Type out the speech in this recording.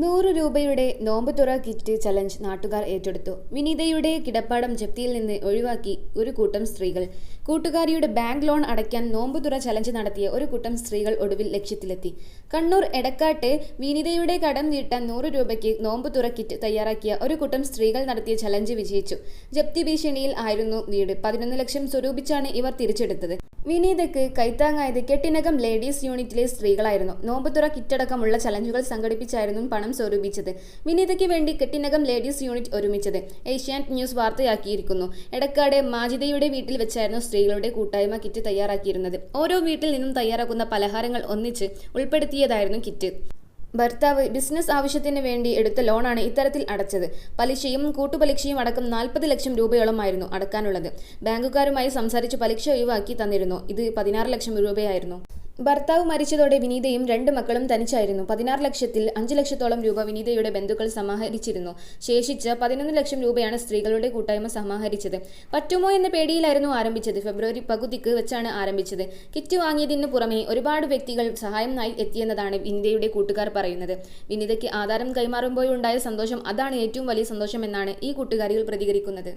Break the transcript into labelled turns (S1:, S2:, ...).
S1: നൂറ് രൂപയുടെ നോമ്പുതുറ kit challenge നാട്ടുകാർ ഏറ്റെടുത്തു. വിനീതയുടെ കിടപ്പാടം ജപ്തിയിൽ നിന്ന് ഒഴിവാക്കി ഒരു കൂട്ടം സ്ത്രീകൾ. കൂട്ടുകാരിയുടെ ബാങ്ക് ലോൺ അടയ്ക്കാൻ നോമ്പുതുറ ചലഞ്ച് നടത്തിയ ഒരു കൂട്ടം സ്ത്രീകൾ ഒടുവിൽ ലക്ഷ്യത്തിലെത്തി. കണ്ണൂർ എടക്കാട്ട് വിനീതയുടെ കടം നീട്ടാൻ നൂറ് രൂപയ്ക്ക് നോമ്പുതുറ കിറ്റ് തയ്യാറാക്കിയ ഒരു കൂട്ടം സ്ത്രീകൾ നടത്തിയ ചലഞ്ച് വിജയിച്ചു. ജപ്തി ഭീഷണിയിൽ ആയിരുന്നു വീട്. പതിനൊന്ന് ലക്ഷം സ്വരൂപിച്ചാണ് ഇവർ തിരിച്ചെടുത്തത്. വിനീതയ്ക്ക് കൈത്താങ്ങായത് കെട്ടിനകം ലേഡീസ് യൂണിറ്റിലെ സ്ത്രീകളായിരുന്നു. നോമ്പുതുറ കിറ്റടക്കമുള്ള ചലഞ്ചുകൾ സംഘടിപ്പിച്ചായിരുന്നു പണം സ്വരൂപിച്ചത്. വിനീതയ്ക്ക് വേണ്ടി കെട്ടിനകം ലേഡീസ് യൂണിറ്റ് ഒരുമിച്ചത്. ഏഷ്യാനെറ്റ് ന്യൂസ് വാർത്തയാക്കിയിരിക്കുന്നു. എടക്കാട് മാജിദയുടെ വീട്ടിൽ വെച്ചായിരുന്നു സ്ത്രീകളുടെ കൂട്ടായ്മ കിറ്റ് തയ്യാറാക്കിയിരുന്നത്. ഓരോ വീട്ടിൽ നിന്നും തയ്യാറാക്കുന്ന പലഹാരങ്ങൾ ഒന്നിച്ച് ഉൾപ്പെടുത്തിയതായിരുന്നു കിറ്റ്. ഭർത്താവ് ബിസിനസ് ആവശ്യത്തിന് വേണ്ടി എടുത്ത ലോണാണ് ഇത്തരത്തിൽ അടച്ചത്. പലിശയും കൂട്ടുപലിശയും അടക്കം നാൽപ്പത് ലക്ഷം രൂപയോളമായിരുന്നു അടക്കാനുള്ളത്. ബാങ്കുകാരുമായി സംസാരിച്ച് പലിശ ഒഴിവാക്കി തന്നിരുന്നു. ഇത് പതിനാറ് ലക്ഷം രൂപയായിരുന്നു. ഭർത്താവ് മരിച്ചതോടെ വിനീതയും രണ്ട് മക്കളും തനിച്ചായിരുന്നു. പതിനാറ് ലക്ഷത്തിൽ അഞ്ച് ലക്ഷത്തോളം രൂപ വിനീതയുടെ ബന്ധുക്കൾ സമാഹരിച്ചിരുന്നു. ശേഷിച്ച പതിനൊന്ന് ലക്ഷം രൂപയാണ് സ്ത്രീകളുടെ കൂട്ടായ്മ സമാഹരിച്ചത്. പറ്റുമോ എന്ന പേടിയിലായിരുന്നു ആരംഭിച്ചത്. ഫെബ്രുവരി പകുതിക്ക് വെച്ചാണ് ആരംഭിച്ചത്. കിറ്റ് വാങ്ങിയതിന് പുറമെ ഒരുപാട് വ്യക്തികൾ സഹായമായി എത്തിയെന്നതാണ് വിനീതയുടെ കൂട്ടുകാർ പറയുന്നത്. വിനീതയ്ക്ക് ആധാരം കൈമാറുമ്പോഴുണ്ടായ സന്തോഷം അതാണ് ഏറ്റവും വലിയ സന്തോഷമെന്നാണ് ഈ കൂട്ടുകാരികൾ പ്രതികരിക്കുന്നത്.